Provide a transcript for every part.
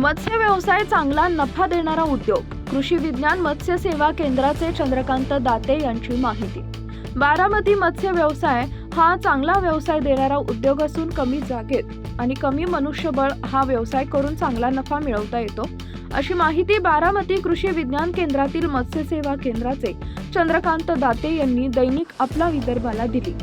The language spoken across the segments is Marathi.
मत्स्य व्यवसाय चांगला नफा देणारा उद्योग. कृषी विज्ञान मत्स्य सेवा केंद्राचे चंद्रकांत दाते यांची माहिती. बारामती मत्स्य व्यवसाय हा चांगला व्यवसाय देणारा उद्योग असून कमी जागेत आणि कमी मनुष्यबळ हा व्यवसाय करून चांगला नफा मिळवता येतो. अशी माहिती बारामती कृषी विज्ञान केंद्रातील मत्स्य सेवा केंद्राचे चंद्रकांत दाते यांनी दैनिक आपला विदर्भाला दिली.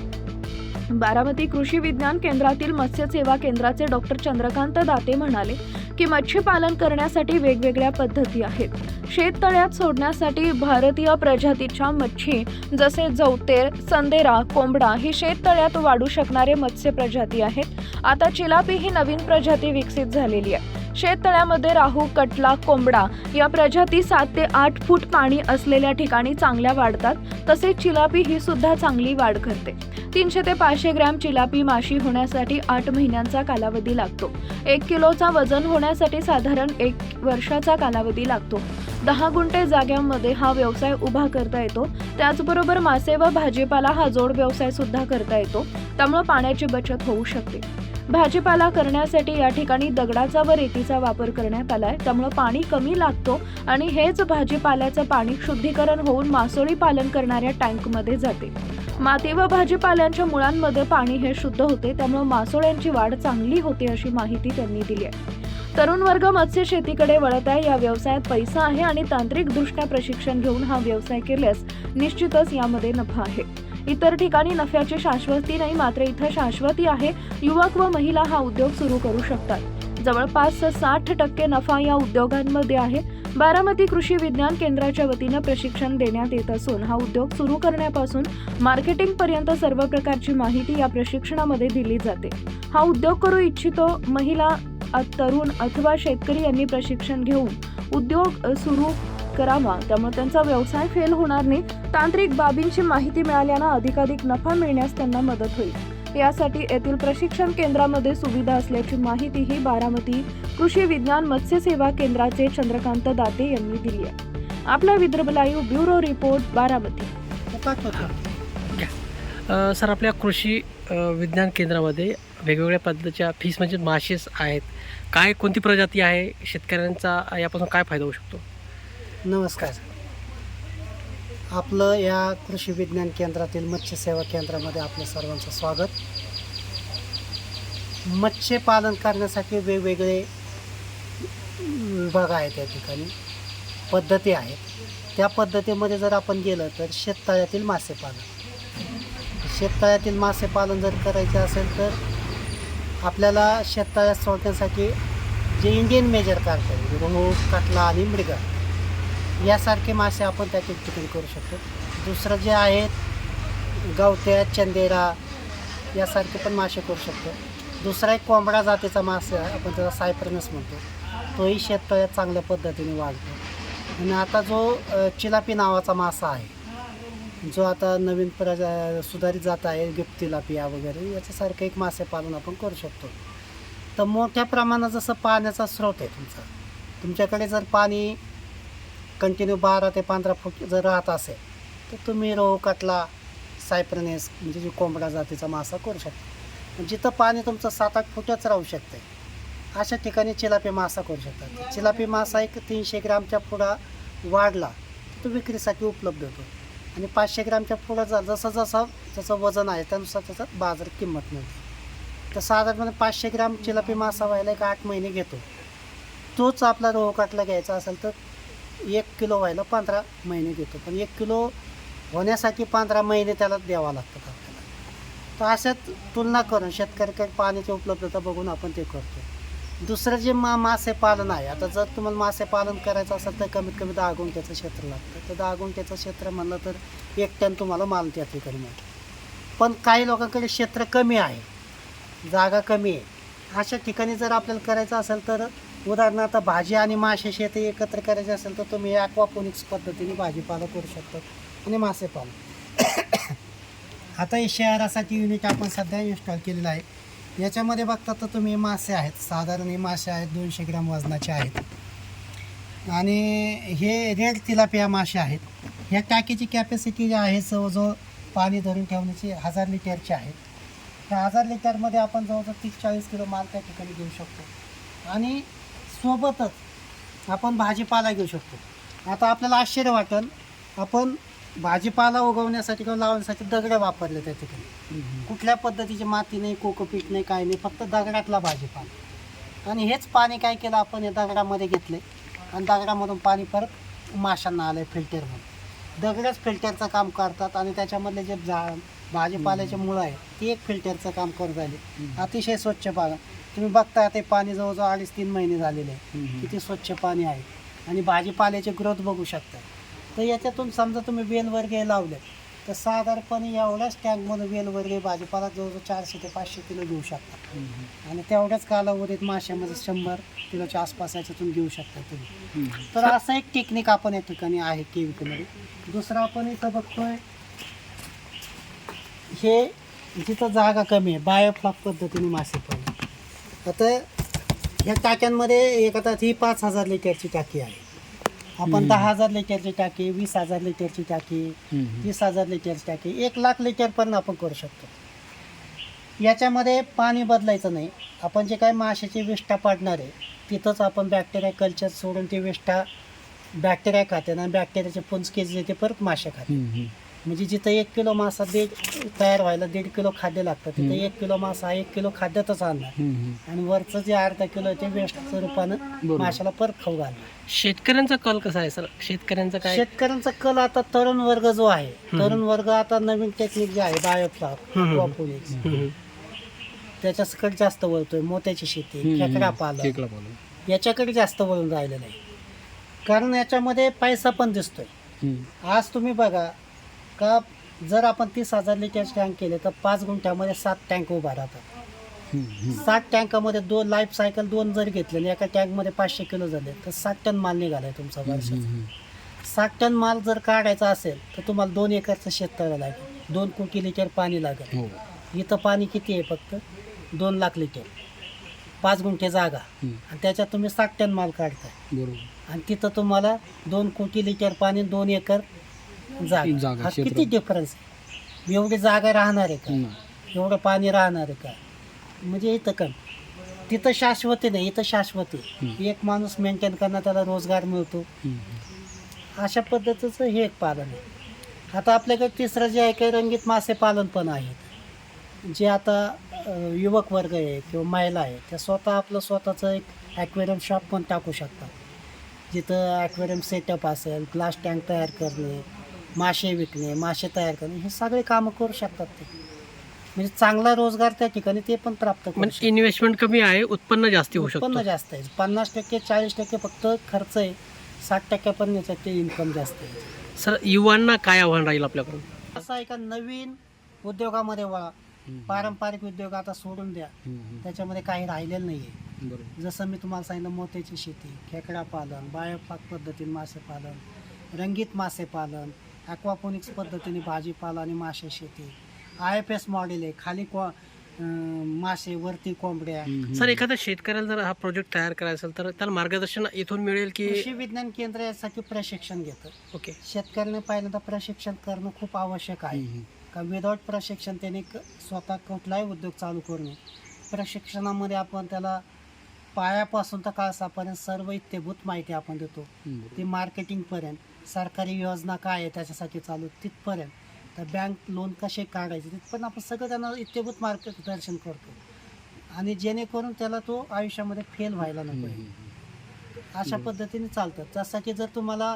बारामती कृषी विज्ञान केंद्रातील मत्स्य सेवा केंद्राचे डॉक्टर चंद्रकांत दाते म्हणाले की मच्छीपालन करण्यासाठी वेगवेगळ्या पद्धती आहेत. शेततळ्यात सोडण्यासाठी भारतीय प्रजातीच्या मच्छी जसे जवतेर संदेरा कोंबडा ही शेततळ्यात वाढू शकणारे मत्स्य प्रजाती आहेत. आता चिलापी ही नवीन प्रजाती विकसित झालेली आहे. शेततळ्यामध्ये राहू कटला कोंबडा. या प्रजाती सात ते आठ फूट पाणी असलेल्या ठिकाणी चांगल्या वाढतात. तसेच चिलापी ही सुद्धा चांगली वाढ करते. तीनशे ते पाचशे ग्रॅम चिलापी माशी होण्यासाठी आठ महिन्यांचा कालावधी लागतो. एक किलोचा वजन होण्यासाठी साधारण एक वर्षाचा कालावधी लागतो. दहा गुंठे जाग्यामध्ये हा व्यवसाय उभा करता येतो. त्याचबरोबर मासे व भाजीपाला हा जोड व्यवसाय सुद्धा करता येतो. त्यामुळे पाण्याची बचत होऊ शकते. भाजीपाला करण्यासाठी या ठिकाणी दगडाचा व रेतीचा वापर करण्यात आलाय. त्यामुळे पाणी कमी लागतो आणि हेच भाजीपाल्याचं पाणी शुद्धीकरण होऊन मासोळी पालन करणाऱ्या टँकमध्ये जाते. माती व भाजीपाल्यांच्या मुळांमध्ये पाणी हे शुद्ध होते त्यामुळे मासोळ्यांची वाढ चांगली होते अशी माहिती त्यांनी दिली आहे. तरुण वर्ग मत्स्य शेतीकडे वळत आहे या व्यवसायात पैसा आहे आणि तांत्रिकदृष्ट्या प्रशिक्षण घेऊन हा व्यवसाय केल्यास निश्चितच यामध्ये नफा आहे. इतर ठिकाणी नफ्याची शाश्वती नाही मात्र इथं शाश्वती आहे. युवक व महिला हा उद्योग सुरू करू शकतात. जवळपास साठ टक्के नफा या उद्योगांमध्ये आहे. बारामती कृषी विज्ञान केंद्राच्या वतीनं प्रशिक्षण देण्यात येत असून हा उद्योग सुरू करण्यापासून मार्केटिंग पर्यंत सर्व प्रकारची माहिती या प्रशिक्षणामध्ये दिली जाते. हा उद्योग करू इच्छितो महिला तरुण अथवा शेतकरी यांनी प्रशिक्षण घेऊन उद्योग सुरू करावा. त्यामुळे त्यांचा व्यवसाय फेल होणार नाही. तांत्रिक बाबींची माहिती मिळाल्यानं अधिकाधिक नफा मिळण्यास त्यांना मदत होईल. यासाठी येथील प्रशिक्षण केंद्रामध्ये सुविधा असल्याची माहितीही बारामती कृषी विज्ञान मत्स्य सेवा केंद्राचे चंद्रकांत दाते यांनी दिली आहे. आपला Vidarbha live bureau report Baramati. Sir आपल्या कृषी विज्ञान केंद्रामध्ये वेगवेगळ्या पद्धतीच्या फीस म्हणजे मासेस आहेत. काय कोणती प्रजाती आहे? शेतकऱ्यांचा यापासून काय फायदा होऊ शकतो? नमस्कार. आपलं या कृषी विज्ञान केंद्रातील मत्स्य सेवा केंद्रामध्ये आपलं सर्वांचं स्वागत. मत्स्य पालन करण्यासाठी वेगवेगळे विभाग आहेत या ठिकाणी. पद्धती आहेत. त्या पद्धतीमध्ये जर आपण गेलं तर शेततळ्यातील मासेपालन शेततळ्यातील मासेपालन जर करायचे असेल तर आपल्याला शेततळ्यात सोडण्यासाठी जे इंडियन मेजर काढतात म्हणजे रोहू कटला आणि मृगा यासारखे मासे आपण त्या ठिकाणी करू शकतो. दुसरं जे आहेत गवत्या चंदेरा यासारखे पण मासे करू शकतो. दुसरा एक कोंबडा जातीचा मासे आहे आपण त्याला सायप्रनस म्हणतो. तोही शेततळ्यात चांगल्या पद्धतीने वाढतो. आणि आता जो चिलापी नावाचा मासा आहे जो आता नवीन प्रजा सुधारित जात आहे गिफ्ट तिलापिया वगैरे याच्यासारखं एक मासे पालन आपण करू शकतो. तर मोठ्या प्रमाणात जसं पाण्याचा स्रोत आहे तुमचा तुमच्याकडे जर पाणी कंटिन्यू बारा ते पंधरा फूट जर राहत असेल तर तुम्ही रोहू कटला सायप्रनेस म्हणजे जी कोंबडा जातीचा मासा करू शकता. जिथं पाणी तुमचं सात आठ फुटच राहू शकते अशा ठिकाणी चिलापी मासा करू शकतात चिलापी मासा एक तीनशे ग्रामच्या पुढा वाढला तर तो विक्रीसाठी उपलब्ध होतो. आणि पाचशे ग्रामच्या पुढं जा जसं जसं जसं वजन आहे त्यानुसार त्याचं बाजार किंमत मिळते. तर साधारणपणे पाचशे ग्राम चिलापी मासा व्हायला एक आठ महिने घेतो. तोच आपला रोहू काटला घ्यायचा असेल तर एक किलो व्हायला पंधरा महिने घेतो पण एक किलो होण्यासाठी पंधरा महिने त्याला द्यावा लागतात आपल्याला. तर अशात तुलना करून शेतकऱ्याकडे पाण्याची उपलब्धता बघून आपण ते करतो. दुसरं जे मा मासे पालन आहे आता जर तुम्हाला मासे पालन करायचं असेल तर कमीत कमी दहा गुंठ्याचं क्षेत्र लागतं. तर दहा गुंठ्याचं क्षेत्र म्हणलं तर एक टन तुम्हाला माल त्या ठिकाणी मिळतो. पण काही लोकांकडे क्षेत्र कमी आहे जागा कमी आहे. अशा ठिकाणी जर आपल्याला करायचं असेल तर उदाहरणार्थ भाजी आणि मासे शेती एकत्र करायचे असेल तर तुम्ही ॲक्वापोनिक्स पद्धतीने भाजीपाला करू शकता आणि मासे पालन आता हे शहरासाठी युनिट आपण सध्या इन्स्टॉल केलेलं आहे. याच्यामध्ये बघता तर तुम्ही मासे आहेत. साधारण हे मासे आहेत दोनशे ग्रॅम वजनाचे आहेत. आणि हे रेड तिलापिया मासे आहेत. ह्या टाकीची कॅपॅसिटी जी आहे जवळजवळ पाणी धरून ठेवण्याची हजार लिटरची आहे. त्या हजार लिटरमध्ये आपण जवळजवळ तीस चाळीस किलो माल त्या ठिकाणी घेऊ शकतो. आणि सोबतच आपण भाजीपाला घेऊ शकतो. आता आपल्याला आश्चर्य वाटेल आपण भाजीपाला उगवण्यासाठी किंवा लावण्यासाठी दगड वापरले त्या ठिकाणी. कुठल्या पद्धतीची माती नाही कोकोपीट नाही काय नाही फक्त दगडातला भाजीपाला. आणि हेच पाणी काय केलं आपण या दगडामध्ये घेतले. आणि दगडामधून पाणी परत माशांना आलं फिल्टरमध्ये दगडच फिल्टरचं काम करतात आणि त्याच्यामधले जे झा भाजीपाल्याचे मुळं आहेत ती एक फिल्टरचं काम करून राहिली. अतिशय स्वच्छ पाणी तुम्ही बघता ते पाणी जवळजवळ अडीच तीन महिने झालेले आहे. किती स्वच्छ पाणी आहे. आणि भाजीपाल्याची ग्रोथ बघू शकता. तर याच्यातून समजा तुम्ही वेलवर्गे लावले तर साधारणपणे एवढ्याच टँकमध्ये वेलवर्गे भाजीपाला जवळजवळ चारशे ते पाचशे किलो घेऊ शकता. आणि तेवढ्याच कालावधीत माशामध्ये शंभर किलोच्या आसपास याच्यातून घेऊ शकता तुम्ही. तर असं एक टेक्निक आपण या ठिकाणी आहे केविकमध्ये दुसरं आपण इथं बघतोय हे जिथं जागा कमी आहे बायोफ्लॉक पद्धतीने मासे पालन आता ह्या टाक्यांमध्ये एक आता ही पाच हजार लिटरची टाकी आहे. आपण दहा हजार लिटरची टाकी वीस हजार लिटरची टाकी तीस हजार लिटरची टाकी एक लाख लिटरपर्यंत आपण करू शकतो. याच्यामध्ये पाणी बदलायचं नाही. आपण जे काय माशाची विष्ठा पाडणार आहे तिथंच आपण बॅक्टेरिया कल्चर सोडून ते विष्ठा बॅक्टेरिया खाते आणि बॅक्टेरियाचे पुंजके जे ते परत मासे खाते. म्हणजे जिथं एक किलो मासा दीड तयार व्हायला दीड किलो खाद्य लागतं तिथं एक किलो मासा एक किलो खाद्यातच आणणार. आणि वरचं जे अर्धा किलो आहे ते वेस्टचं रूपानं. माशाला परत खाऊ घालणार. शेतकऱ्यांचा कल कसा आहे सर? शेतकऱ्यांचा काय? शेतकऱ्यांचा कल आता तरुण वर्ग जो आहे तरुण वर्ग आता नवीन टेक्निक जे आहे बायोफ्लॉक aquaponics, हम्म. त्याच्याकडे जास्त वळतोय मोत्याची शेती खेकडा पालन. याच्याकडे जास्त वळून राहिलेलं आहे. कारण याच्यामध्ये पैसा पण दिसतोय. आज तुम्ही बघा का जर आपण तीस हजार लिटर टँक केले तर पाच गुंठ्यामध्ये सात टँक उभा राहतात. सात टँकामध्ये दोन लाईफ सायकल दोन जर घेतले आणि एका टँकमध्ये पाचशे किलो झाले तर सात टन माल निघालाय तुमचा वर्षाचा. सात टन माल जर काढायचा असेल तर तुम्हाला दोन एकरचं शेततळं लागेल. दोन कोटी लिटर पाणी लागेल. इथं पाणी किती आहे फक्त? दोन लाख लिटर. पाच गुंठे जागा. आणि त्याच्यात तुम्ही सात टन माल काढताय. बरोबर. आणि तिथं तुम्हाला दोन कोटी लिटर पाणी दोन एकर जागा. जागा, हा क्षेत्र. किती डिफरन्स आहे एवढी जागा राहणार आहे का? एवढं पाणी राहणार आहे का? म्हणजे इथं कमी तिथं शाश्वती नाही इथं शाश्वती आहे. एक माणूस मेंटेन करणं त्याला रोजगार मिळतो. अशा पद्धतीचं हे एक पालन आहे. आता आपल्याकडे तिसरं जे आहे काही रंगीत मासे पालन पण आहेत. जे आता अ, युवक वर्ग आहे किंवा महिला आहे त्या स्वतः आपलं स्वतःचं एक ॲक्वेरियम शॉप पण टाकू शकतात. जिथं ॲक्वेरियम सेटअप असेल ग्लास टँक तयार करणे मासे विकणे मासे तयार करणे हे सगळे कामं करू शकतात ते. म्हणजे चांगला रोजगार त्या ठिकाणी ते पण प्राप्त करू म्हणजे शकतात. इन्व्हेस्टमेंट कमी आहे उत्पन्न जास्ती होऊ उत्पन्न शकतं. जास्त आहे. पन्नास टक्के चाळीस टक्के फक्त खर्च आहे. साठ टक्क्यापर्यंत याच्यात इन्कम जास्त आहे. सर युवांना काय आव्हान राहील आपल्याकडून? असं आहे का नवीन उद्योगामध्ये वळा. पारंपरिक उद्योग आता सोडून द्या. त्याच्यामध्ये काही राहिलेलं नाही आहे. जसं मी तुम्हाला सांगितलं मोत्याची शेती खेकडा पालन बायोपाक पद्धतीने मासे पालन रंगीत मासे पालन ॲक्वापोनिक्स पद्धतीने भाजीपाला आणि मासे शेती. आय एफ एस मॉडेल आहे. खाली को मासे वरती कोंबड्या. सर एखाद्या शेतकऱ्याला जर हा प्रोजेक्ट तयार करायचा असेल तर त्याला मार्गदर्शन इथून मिळेल की कृषी विज्ञान केंद्र यासाठी प्रशिक्षण घेतं. ओके. शेतकऱ्याने पहिल्यांदा प्रशिक्षण करणं खूप आवश्यक आहे. का विदाऊट प्रशिक्षण त्याने क- स्वतः कुठलाही उद्योग चालू करू नये. प्रशिक्षणामध्ये आपण त्याला पायापासून तर काळसापर्यंत सर्व इत्यभूत माहिती आपण देतो. ते मार्केटिंगपर्यंत सरकारी योजना काय आहे त्याच्यासाठी चालू तिथपर्यंत. तर बँक लोन कसे काढायचे तिथपर्यंत आपण सगळं त्यांना इत्यभूत मार्गदर्शन करतो. आणि जेणेकरून त्याला तो आयुष्यामध्ये फेल व्हायला नको. अशा पद्धतीने चालतं. त्यासाठी जर तुम्हाला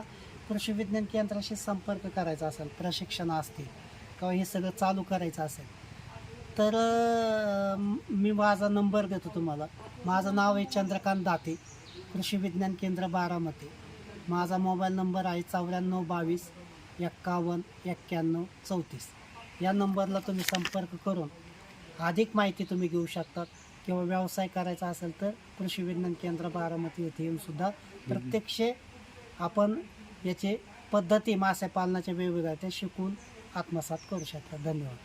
कृषी विज्ञान केंद्राशी संपर्क करायचा असेल प्रशिक्षण असतील किंवा हे सगळं चालू करायचं असेल तर मी माझा नंबर देतो तुम्हाला. माझं नाव आहे चंद्रकांत दाते कृषी विज्ञान केंद्र बारामती. माझा मोबाईल नंबर आहे चौऱ्याण्णव बावीस एक्कावन्न एक्क्याण्णव चौतीस. या नंबरला तुम्ही संपर्क करून अधिक माहिती तुम्ही घेऊ शकतात किंवा व्यवसाय करायचा असेल तर कृषी विज्ञान केंद्र बारामती येथे येऊनसुद्धा प्रत्यक्ष आपण याचे पद्धती मासे पालनाच्या वेगवेगळ्या ते शिकून आत्मसात करू शकतात धन्यवाद.